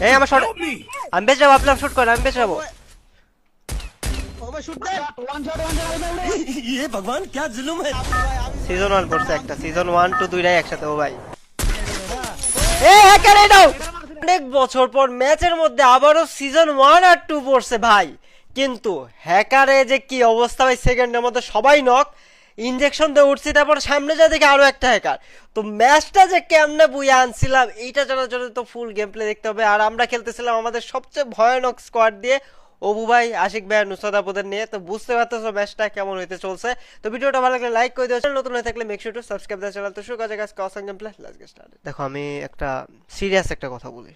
এই আমার শট আমি বেঁচে আপনার শুট করেন আমি বেঁচে ম্যাচের হ্যাঁ, মধ্যে আবারও সিজন ওয়ান আর টু পড়ছে ভাই। কিন্তু হ্যাকারে যে কি অবস্থা সেকেন্ডের মধ্যে সবাই নক ইনজেকশন দিয়ে উঠছি, তারপর সামনে যা দেখি আরও একটা হ্যাকার তো ম্যাচটা যে কেমনে বুয়ে আনছিলাম, এইটা জানার জন্য তো ফুল গেম প্লে দেখতে হবে। আর আমরা খেলতেছিলাম আমাদের সবচেয়ে ভয়ানক স্কোয়াড দিয়ে অবু ভাই, আশিক ভাই আপুদের নিয়ে। তো বুঝতে পারতেছো ম্যাচটা কেমন হইতে চলছে। তো ভিডিওটা ভালো লাগলে লাইক করে দিও। চ্যানেল নতুন হয়ে থাকলে make to subscribe the channel তো শুরু করা যাক কসন গেম প্লে গেট স্টার্টেড দেখো, আমি একটা সিরিয়াস একটা কথা বলি।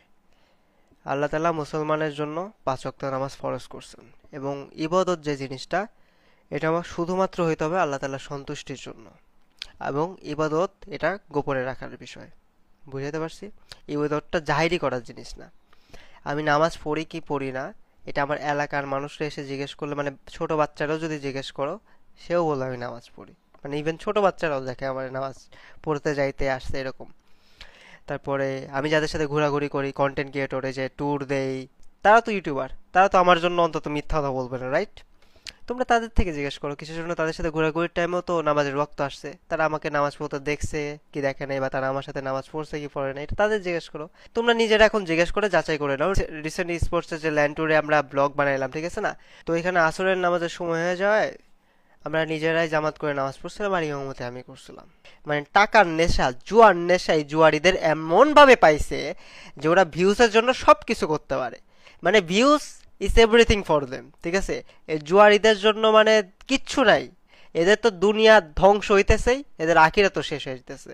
আল্লাহ তাআলা মুসলমানের জন্য পাঁচ ওয়াক্ত নামাজ ফরজ করছেন এবং ইবাদত যে জিনিসটা এটা আমার শুধুমাত্র হইতে হবে আল্লাহ তাআলার সন্তুষ্টির জন্য। এবং ইবাদত এটা গোপনে রাখার বিষয়। বুঝাতে পারছি? ইবাদতটা জাহিরি করার জিনিস না। আমি নামাজ পড়ি কি পড়ি না, এটা আমার এলাকার মানুষরা এসে জিজ্ঞেস করলে মানে ছোট বাচ্চারাও যদি জিজ্ঞেস করো, সেও বলবে আমি নামাজ পড়ি। মানে ইভেন ছোট বাচ্চারাও দেখে আমার নামাজ পড়তে, যাইতে, আসতে এরকম। তারপরে আমি যাদের সাথে ঘোরাঘুরি করি কন্টেন্ট ক্রিয়েটরে যে ট্যুর দেই, তারা তো ইউটিউবার তারা তো আমার জন্য অন্তত মিথ্যা কথা বলবে না রাইট তোমরা তাদের থেকে জিজ্ঞেস করো কিসের জন্য তাদের সাথে ঘোরাঘুরির টাইমেও তো নামাজের রক্ত আসছে। তারা আমাকে নামাজ পড়তে দেখছে, কি দেখে নাই বা তারা আমার সাথে নামাজ পড়ছে কি পড়ে নাই তাদের জিজ্ঞেস করো। তোমরা নিজেরা এখন জিজ্ঞেস করে যাচাই করে নাও। রিসেন্ট স্পোর্টসের যে ল্যান্ড ট্যুরে আমরা ব্লগ বানাইলাম, ঠিক আছে না? তো এখানে আসরের নামাজের সময় হয়ে যাওয়ায় আমরা নিজেরাই জামাত করে নামাজ পড়ছিলাম আর ইমামতে আমি করছিলাম। মানে টাকার নেশা, জুয়ার নেশাই জুয়ারিদের এমনভাবে পাইছে যে ওরা ভিউসের জন্য সব কিছু করতে পারে। মানে views is everything for them ঠিক আছে? এই জুয়ারিদের জন্য মানে কিচ্ছু নাই। এদের তো দুনিয়া ধ্বংস হইতেছেই এদের আখিরা তো শেষ যেতেছে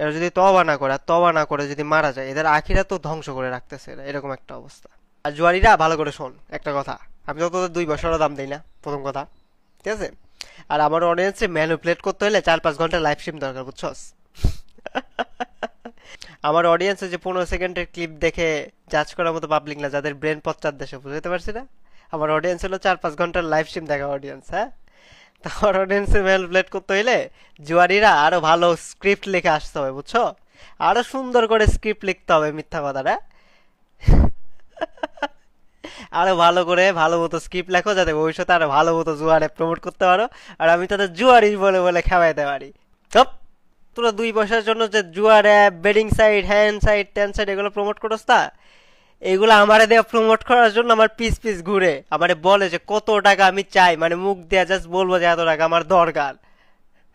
এরা যদি তবা না করে তবা না করে যদি মারা যায়, এদের আখিরা তো ধ্বংস করে রাখতেছে এরা, এরকম একটা অবস্থা। আর জুয়ারিরা, ভালো করে শোন, একটা কথা। আমি তো তোদের দুই বছরও দাম দিই না, প্রথম কথা, ঠিক আছে? আর আমার অডিয়েন্সে ম্যানুপ্লেট করতে হলে চার পাঁচ ঘণ্টা লাইভ স্ট্রিম দরকার, বুঝছস? আমার অডিয়েন্সে যে পনেরো সেকেন্ডের ক্লিপ দেখে জাজ করার মতো পাবলিক না, যাদের ব্রেন পশ্চাৎ দেশে বুঝতে পারছি না? আমার অডিয়েন্স হলো চার পাঁচ ঘণ্টার লাইভ স্ট্রিম দেখা অডিয়েন্স হ্যাঁ? তো আমার অডিয়েন্সে ম্যানুপ্লেট করতে হইলে জুয়ারিরা আরও ভালো স্ক্রিপ্ট লিখে আসতে হবে, বুঝছ? আরও সুন্দর করে স্ক্রিপ্ট লিখতে হবে মিথ্যা কথাটা আরও ভালো করে, ভালো মতো স্ক্রিপ্ট লেখো যাতে ভবিষ্যতে আরও ভালো মতো জুয়ারে প্রমোট করতে পারো, আর আমি তাদের জুয়ারি বলে বলে খাওয়াইতে পারি। চপ! তোরা দুই পয়সার জন্য যে জুয়ার app betting site hand site tan site এগুলো প্রমোট করস তা এগুলো আমারে দেওয়া প্রমোট করার জন্য আমার পিস পিস ঘুরে, আমারে বলে যে কত টাকা আমি চাই মানে মুখ দিয়ে জাস্ট বলব যে এত টাকা আমার দরকার।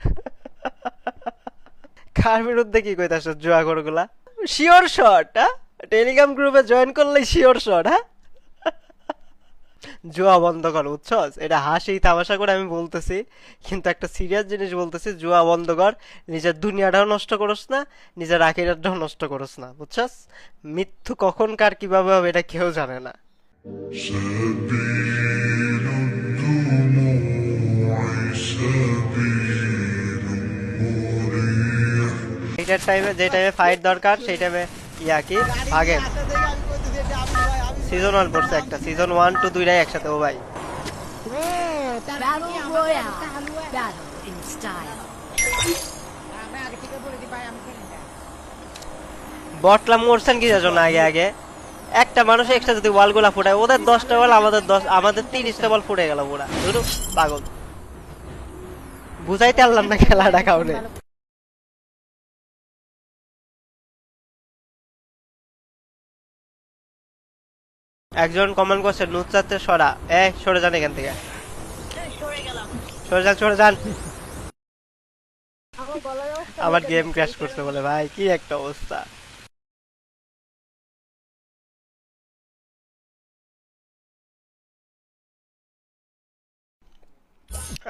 কার বিরুদ্ধে কি কইতাছ জুয়া করগুলা শিওর শট হ্যাঁ? টেলিগ্রাম গ্রুপে জয়েন করলেই শিওর শট হ্যাঁ? জুয়া বন্ধ কর বুঝছস? এটা হাসি তামাশা করে আমি বলতেছি কিন্তু একটা সিরিয়াস জিনিস বলতেছি জুয়া বন্ধ কর নিজের দুনিয়াটাও নষ্ট করস না নিজের আখিরাটাও নষ্ট করস না বুঝছস? মৃত্যু কখন কার কীভাবে হবে এটা কেউ জানে না। এইটার টাইমে যে টাইমে ফাইট দরকার সেই টাইমে ইয়া কি? আগে। সিজন ওয়ান পড়ছে একটা সিজন ওয়ান টু দুইটাই একসাথে, ও ভাই. বটলা মরছেন কি জন্য আগে আগে? একটা মানুষ এক্সট্রা যদি ওয়ালগুলা ফুটায়, ওদের দশটা বল আমাদের দশ, আমাদের তিরিশটা বল ফুটে গেল পুরা। পাগল। বুঝাইতে পারলাম না খেলাটা কাউনে একজন কমেন্ট করছে নুচাতে সরা। এ, সরে যান এখান থেকে। সরে যান সরে যান। আমার গেম ক্র্যাশ করছে বলে, ভাই, কি একটা অবস্থা।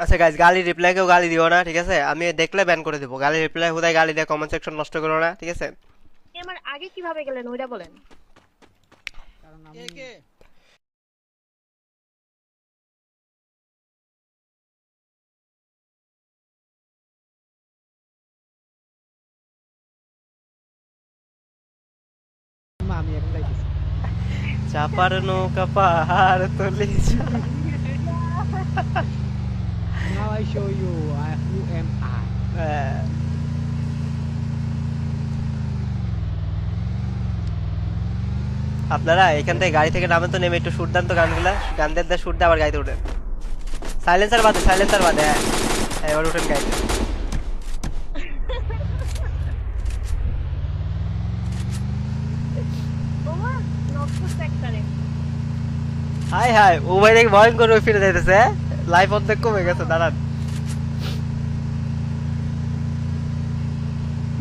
আচ্ছা গাইজ গালি রিপ্লাই কেউ গালি দিও না, ঠিক আছে? আমি দেখলে ব্যান করে দিব। গালি রিপ্লাই হুদায় গালি দিয়ে কমেন্ট সেকশন নষ্ট করো না, ঠিক আছে? আমার আগে কীভাবে গেলেন? ওইটা বলেন। কে কে চাপার নৌকা পাহাড় তলি Now আপনারা এখান থেকে গাড়ি থেকে নামেন তো নেমে একটু শুট দেন তো গানগুলা গান দেন শুট দিয়ে আবার গাড়িতে উঠেন। সাইলেন্সার বাদে সাইলেন্সার বাদে হ্যাঁ। হ্যাঁ, এবার উঠেন গাড়িতে। হাই হাই ও ভাই দেখি ভয়ঙ্কর ওই ফিরে যাইতেছে লাইফ অর্ধেক কমে গেছে দাঁড়ান।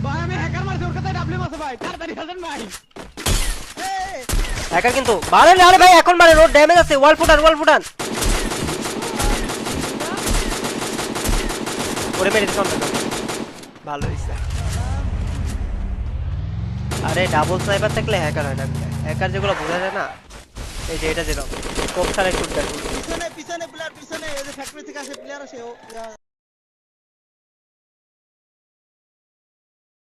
ভাই আমি হ্যাকার মারছি ওর কাছে ডাবলিউ মারছে ভাই। তাড়াতাড়ি আসেন ভাই। একা কিন্তু। মারেন আরে ভাই এখন মারেন ওর ড্যামেজ আছে। ওয়াল ফুটান ওয়াল ফুটান। ওরে মেরে অন্তত। ভালো হয়েছে আরে ডাবল স্নাইপার থাকলে হ্যাকার হয় না হ্যাকার যেগুলো বোঝা যায় না এই যে এটা যেরকম। কোপ ছাড়া শুট দেয়। পিছনে পিছনে প্লেয়ার পিছনে। এই যে ফ্যাক্টরি থেকে আসে প্লেয়ার আসে ও